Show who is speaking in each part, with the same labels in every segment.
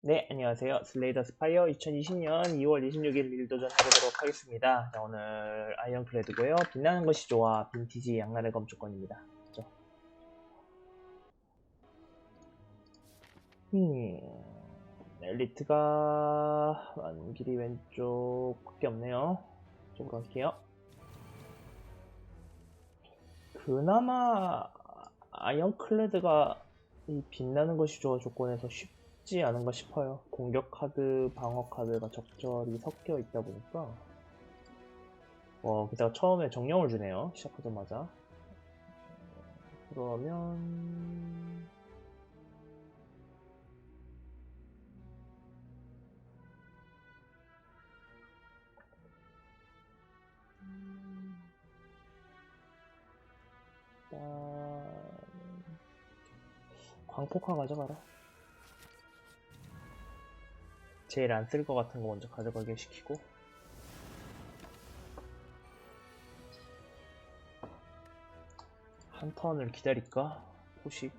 Speaker 1: 네, 안녕하세요. 슬레이더 스파이어 2020년 2월 26일 일 도전 해보도록 하겠습니다. 자, 오늘 아이언클레드고요. 빛나는 것이 좋아. 빈티지 양날의 검주권입니다. 그죠? 음, 엘리트가 많은 길이 왼쪽밖에 없네요. 쪽으로 갈게요. 그나마 아이언클레드가 이 빛나는 것이 좋아 조건에서 쉽 지 않은가 싶어요. 공격 카드, 방어 카드가 적절히 섞여 있다 보니까. 와, 게다가 처음에 정령을 주네요. 시작하자마자. 그러면. 일단 광폭화 가져가라. 제일 안 쓸 것 같은 거 먼저 가져가게 시키고. 한 턴을 기다릴까? 포식.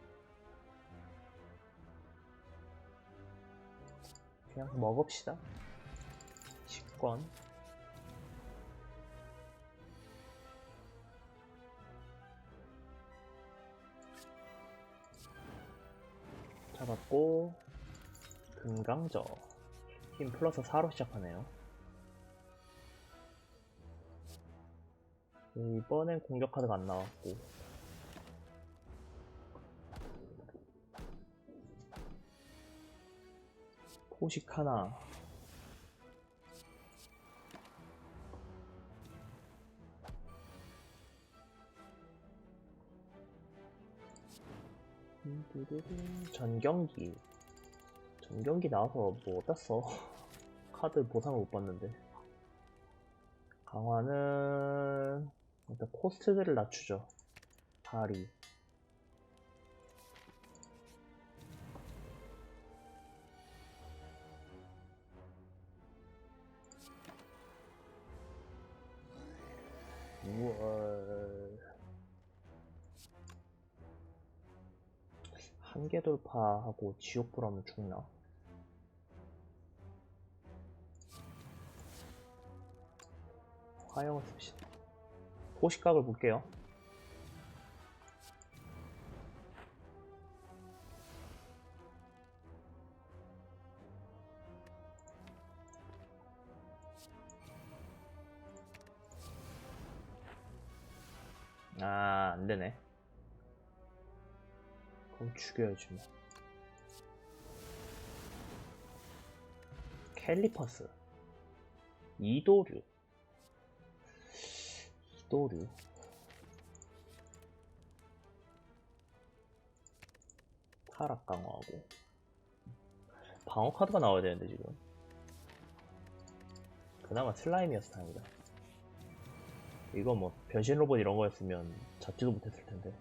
Speaker 1: 그냥 먹읍시다. 식권. 잡았고 금강저 힘 플러스 4로 시작하네요. 이번엔 공격 카드가 안 나왔고. 포식 하나. 전경기. 전경기 나와서 뭐써 카드 보상을 못 받는데. 강화는 일단 코스트들을 낮추죠. 발이 우월 한계 돌파하고 지옥불 하면 죽나? 화영을 씁시다. 포식각을 볼게요. 아, 안 되네. 그럼 죽여야지 뭐. 캘리퍼스 이도류 이도류 타락 강화하고. 방어 카드가 나와야 되는데 지금. 그나마 슬라임이어서 다행이다. 이거 뭐 변신 로봇 이런 거였으면 잡지도 못했을 텐데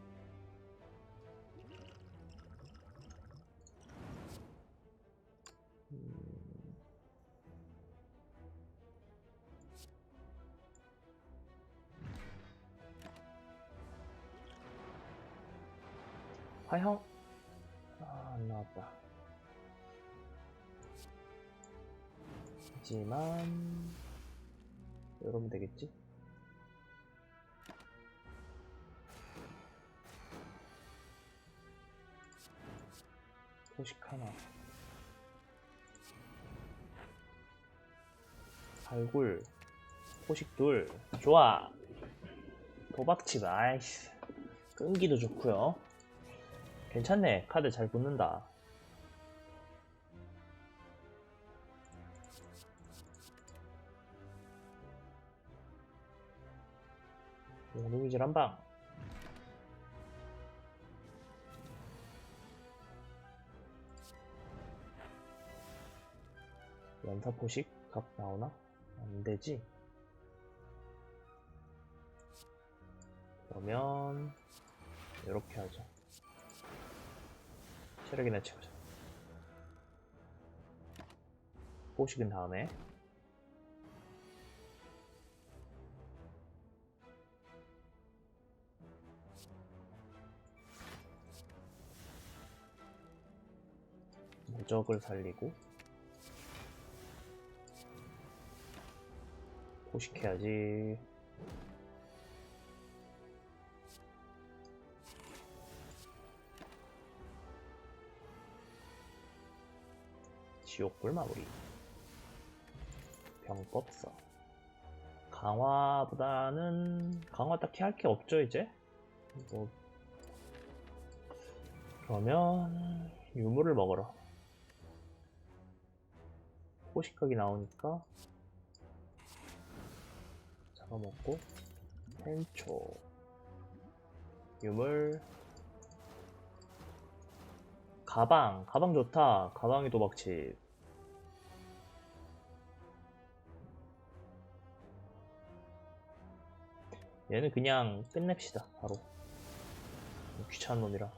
Speaker 1: 화형? 아, 안 나왔다. 하지만 이러면 되겠지? 포식 하나. 발굴 포식 둘. 좋아. 도박칩 아이씨. 끈기도 좋고요 괜찮네. 카드 잘 붙는다. 용lum이질 한 방. 연사 포식 각 나오나? 안 되지. 그러면 이렇게 하자. 체력이나 채우자. 포식은 다음에. 무적을 살리고 포식해야지 지옥불 마무리. 병법사. 강화보다는 강화 딱히 할 게 없죠 이제. 뭐 그러면 유물을 먹어라. 포식각이 나오니까 잡아먹고 텐초 유물 가방 가방 좋다 가방이 도박칩 얘는 그냥 끝냅시다 바로. 귀찮은 놈이라.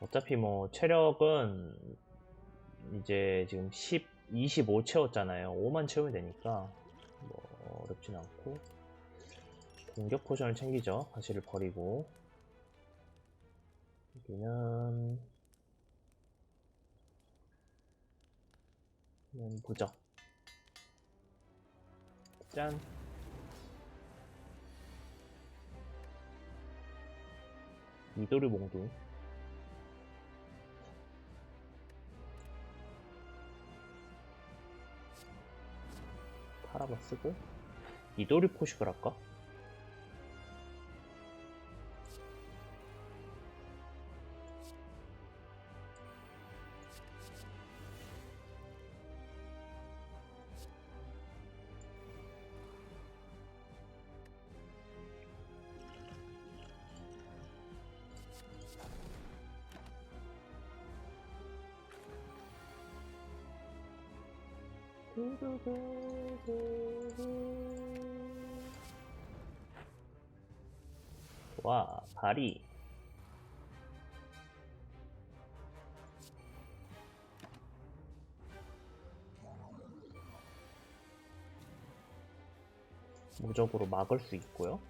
Speaker 1: 어차피 뭐 체력은 이제 지금 10, 25 채웠잖아요. 5만 채우면 되니까 뭐 어렵진 않고. 공격 포션을 챙기죠. 가시를 버리고. 여기는 보죠 짠 미도리 몽둥 파라바 쓰고 이도리 포식을 할까? 와, 발이. 무적으로 막을 수 있고요.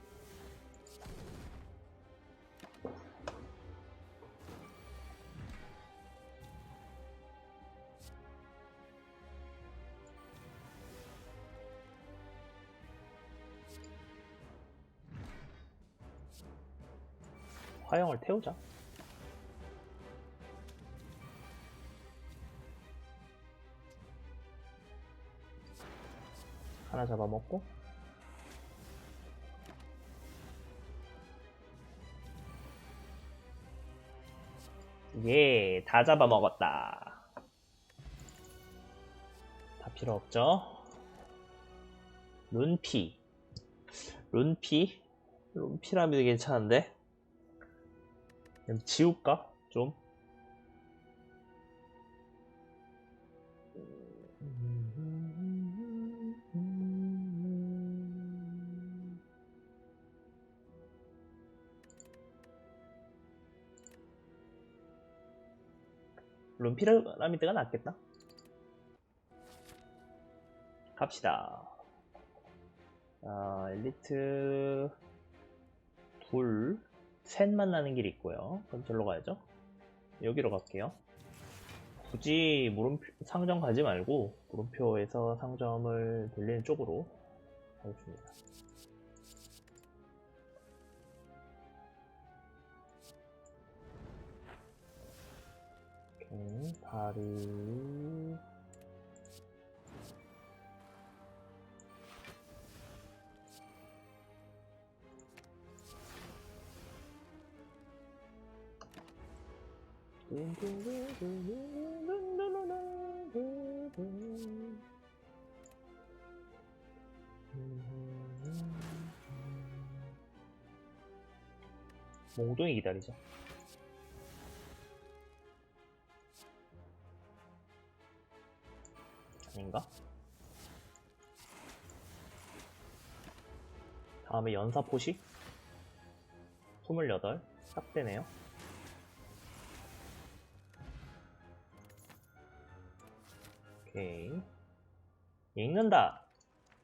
Speaker 1: 태우자. 하나 잡아먹고 예, 다 잡아먹었다. 다 필요 없죠? 룬피. 룬피? 룬피라면 괜찮은데? 그냥 지울까? 좀? 룸피라미드가 낫겠다. 갑시다. 아, 엘리트 둘, 셋 만나는 길이 있고요. 그럼 절로 가야죠. 여기로 갈게요. 굳이 물음표, 상점 가지 말고 물음표에서 상점을 돌리는 쪽으로 가겠습니다. 오케이, 다리. 몽둥이 기다리자. 아닌가? 다음에 연사 포식 28. 딱 되네요. 에이. 읽는다.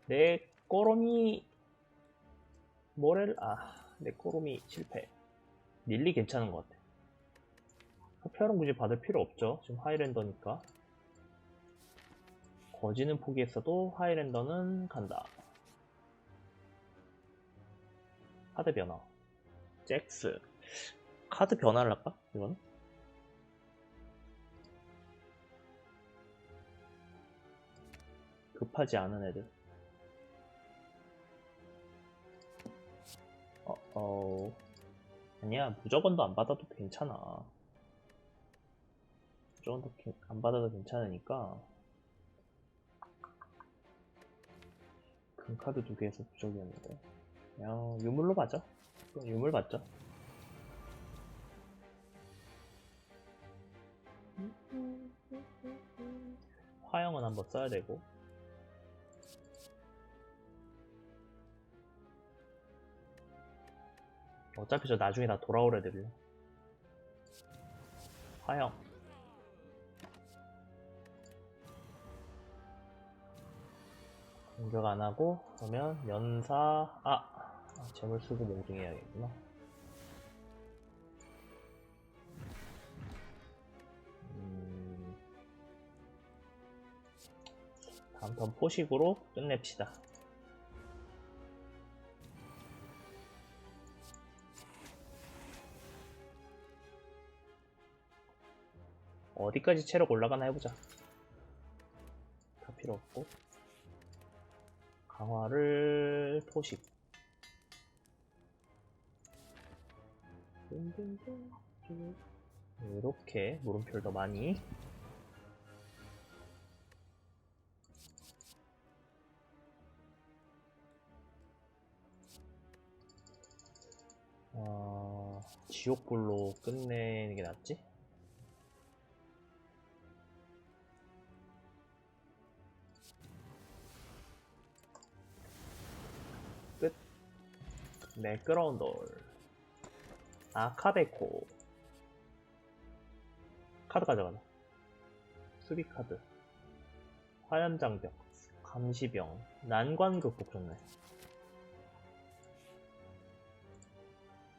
Speaker 1: 내 꼬롬이 모렐 아내 꼬롬이 실패. 닐리 괜찮은 것 같아. 흡혈은 굳이 받을 필요 없죠. 지금 하이랜더니까. 거지는 포기했어도 하이랜더는 간다. 카드 변화. 잭스. 카드 변화를 할까? 이건? 급하지 않은 애들. 어, 어. 아니야, 무조건도 안 받아도 괜찮아. 무조건도 괜- 안 받아도 괜찮으니까. 금 카드 두 개에서 부적이었는데. 그냥 유물로. 그럼 유물 받자. 화형은 한번 써야 되고. 어차피 저 나중에 다 돌아올 애들이야. 화형. 공격 안 하고, 그러면 연사, 아! 아, 재물 쓰고 몽둥해야겠구나. 음, 다음 턴 포식으로 끝냅시다. 어디까지 체력 올라가나 해보자. 다 필요 없고. 강화를 포식. 이렇게 물음표를 더 많이. 어, 지옥불로 끝내는 게 낫지? 매끄러운 돌. 아카베코. 카드 가져가자. 수비 카드. 화염장벽. 감시병. 난관 극복 좋네.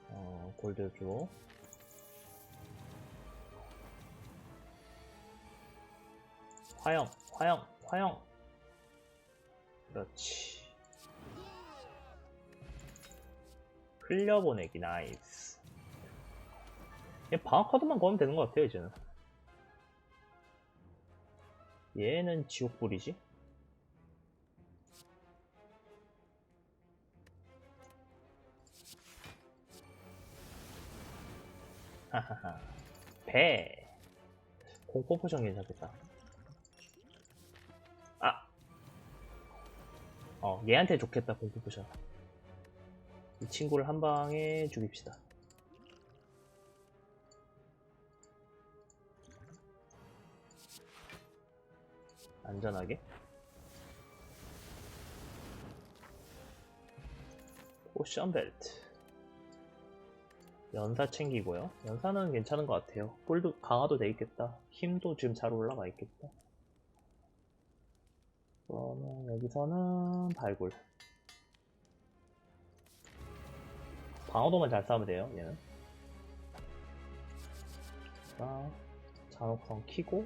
Speaker 1: 어, 골드 줘. 화영, 화영, 화영. 그렇지. 흘려보내기 나이스. 얘 방어 카드만 거면 되는 것 같아요 이제는. 얘는 지옥불이지? 하하하. 배. 공포 포션 괜찮겠다. 아. 어, 얘한테 좋겠다, 공포 포션. 이 친구를 한 방에 죽입시다. 안전하게. 포션 벨트. 연사 챙기고요. 연사는 괜찮은 것 같아요. 뿔도 강화도 돼 있겠다. 힘도 지금 잘 올라가 있겠다. 그러면 여기서는 발굴. 방어도만 잘 싸우면 돼요, 얘는. 자, 잔혹성 키고.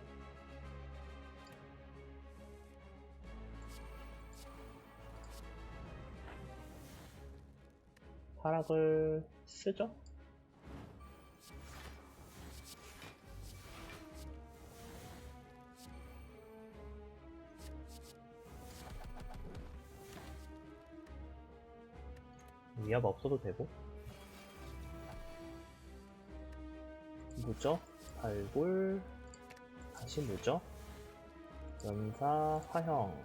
Speaker 1: 타락을 쓰죠? 위압 없어도 되고 무적 발굴. 다시 무적 연사 화형.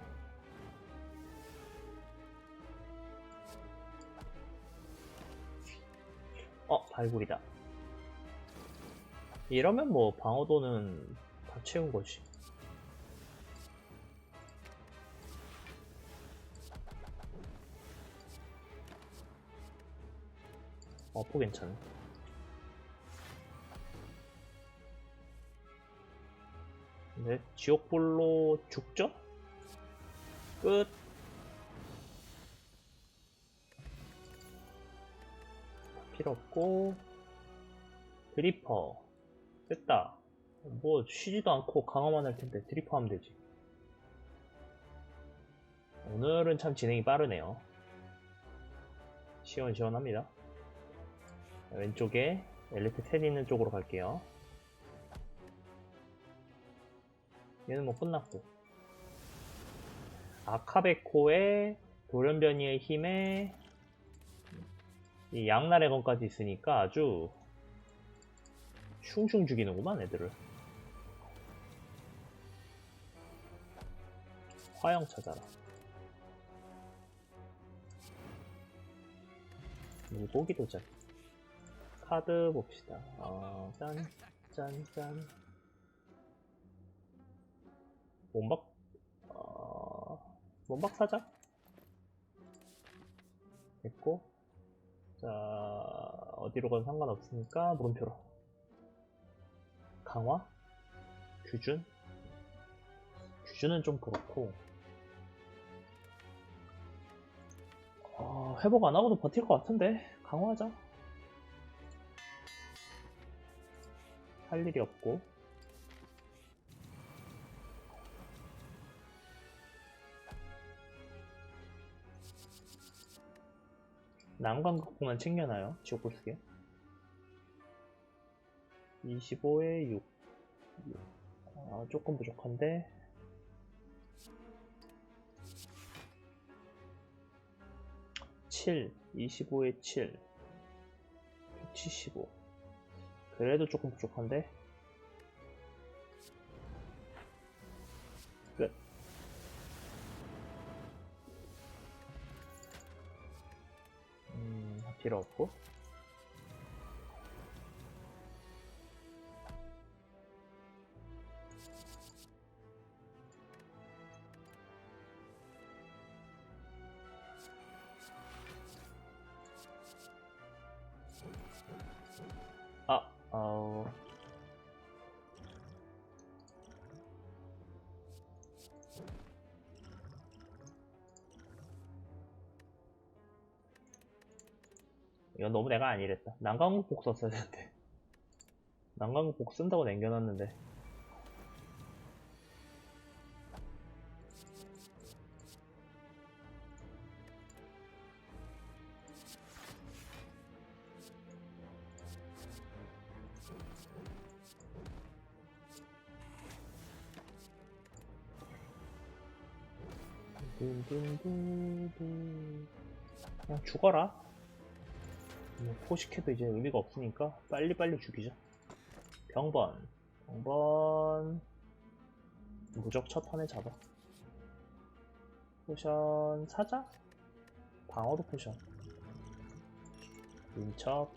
Speaker 1: 어 발굴이다. 이러면 뭐 방어도는 다 채운 거지. 어포 괜찮네. 네, 지옥불로 죽죠? 끝. 필요 없고 드리퍼 됐다. 뭐 쉬지도 않고 강화만 할 텐데 드리퍼 하면 되지. 오늘은 참 진행이 빠르네요. 시원시원합니다. 왼쪽에 엘리트 셋 있는 쪽으로 갈게요. 얘는 뭐 끝났고. 아카베코의 돌연변이의 힘에 이 양날의 건까지 있으니까 아주 슝슝 죽이는구만 애들을. 화형 찾아라. 물고기 도전. 카드 봅시다. 어, 짠, 짠, 짠. 몸박, 어, 몸박 사자? 됐고. 자, 어디로 건 상관없으니까 물음표로. 강화? 규준? 규준은 좀 그렇고. 어, 회복 안 하고도 버틸 것 같은데 강화하자 할 일이 없고 난관 극복만 챙겨놔요 지옥불 쓰게 25에 6 아, 조금 부족한데 7, 25에 7, 175. 그래도 조금 부족한데? 필요 없고. 이건 너무 내가 아니랬다. 난강국복 썼어야 되는데. 난강국복 쓴다고 남겨놨는데. 그냥 죽어라. 뭐 포식해도 이제 의미가 없으니까 빨리빨리 죽이자. 병번. 병번. 무적 첫 턴에 잡아. 포션 사자? 방어도 포션. 민첩.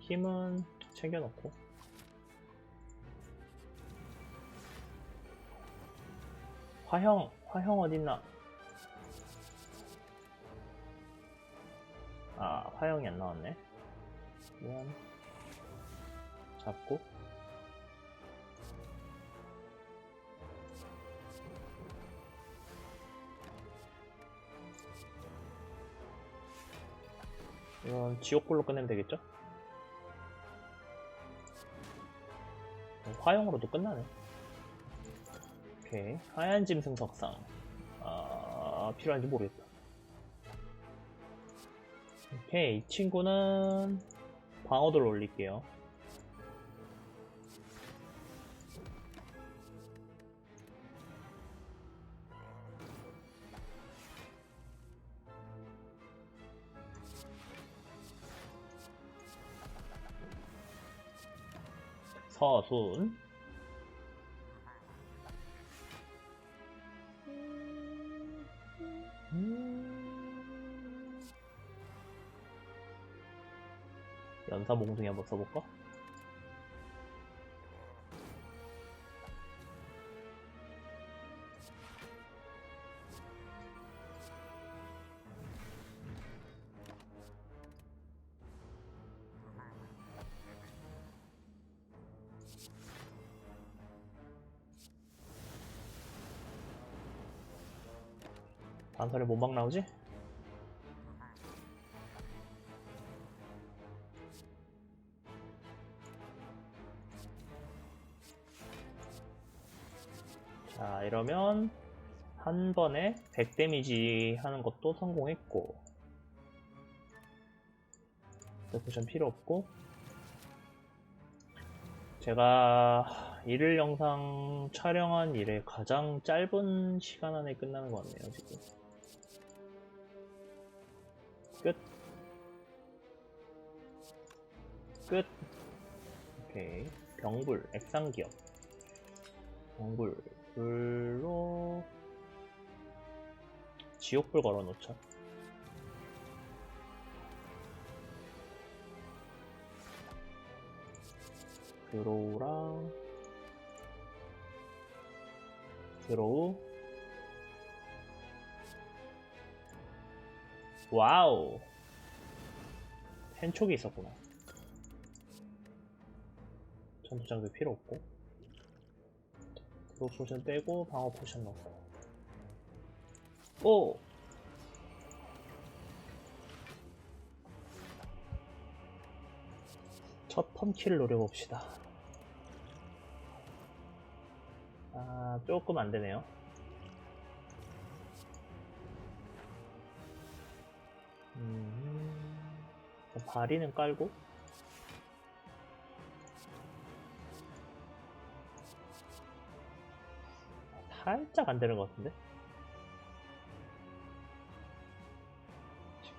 Speaker 1: 힘은 챙겨놓고. 화형, 화형 어딨나? 아, 화형이 안 나왔네. 미안. 잡고. 이건 지옥불로 끝내면 되겠죠? 화형으로도 끝나네. 오케이. 하얀 짐승 석상. 아, 필요한지 모르겠다. 오케이. 이 친구는 방어도를 올릴게요. 서순. 연사 몽둥이 한번 써볼까? 반설에 몸박 나오지? 한 번에 100 데미지 하는 것도 성공했고 포션 필요 없고 제가 일일 영상 촬영한 일에 가장 짧은 시간 안에 끝나는 것 같네요 지금 끝 끝. 오케이. 병불, 액상기업. 병불, 불로, 지옥불 걸어놓자. 드로우랑, 드로우. 와우. 펜촉이 있었구나. 전투 장비 필요 없고 드롭 포션 빼고 방어 포션 넣고 오! 첫 펌키를 노려봅시다 아 조금 안 되네요 음, 바리는 깔고 살짝 안 되는 것 같은데?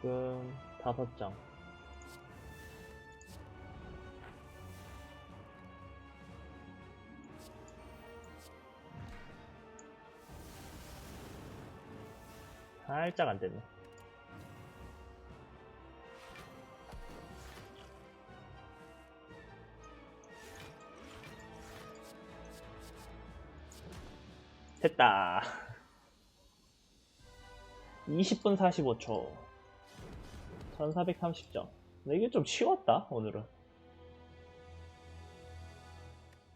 Speaker 1: 지금 다섯 장. 살짝 안 되네. 됐다. 20분 45초. 1430점. 근데 이게 좀 쉬웠다, 오늘은.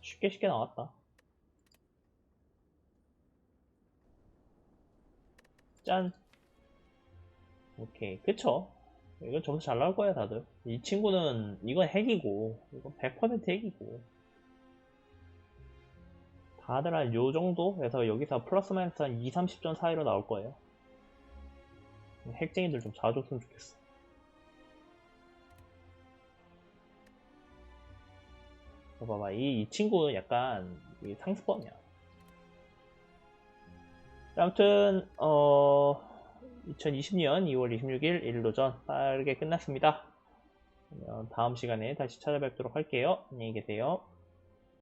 Speaker 1: 쉽게 쉽게 나왔다. 짠. 오케이. 그쵸? 이건 점수 잘 나올 거야, 다들. 이 친구는, 이건 핵이고, 이건 100% 핵이고. 다들 한 요 정도에서 여기서 플러스 마이너스 한 2, 30점 사이로 나올 거예요. 핵쟁이들 좀 잡아줬으면 좋겠어. 봐봐, 이, 이 친구는 약간 이 상습범이야. 아무튼 어 2020년 2월 26일 일로전 빠르게 끝났습니다. 다음 시간에 다시 찾아뵙도록 할게요. 안녕히 계세요.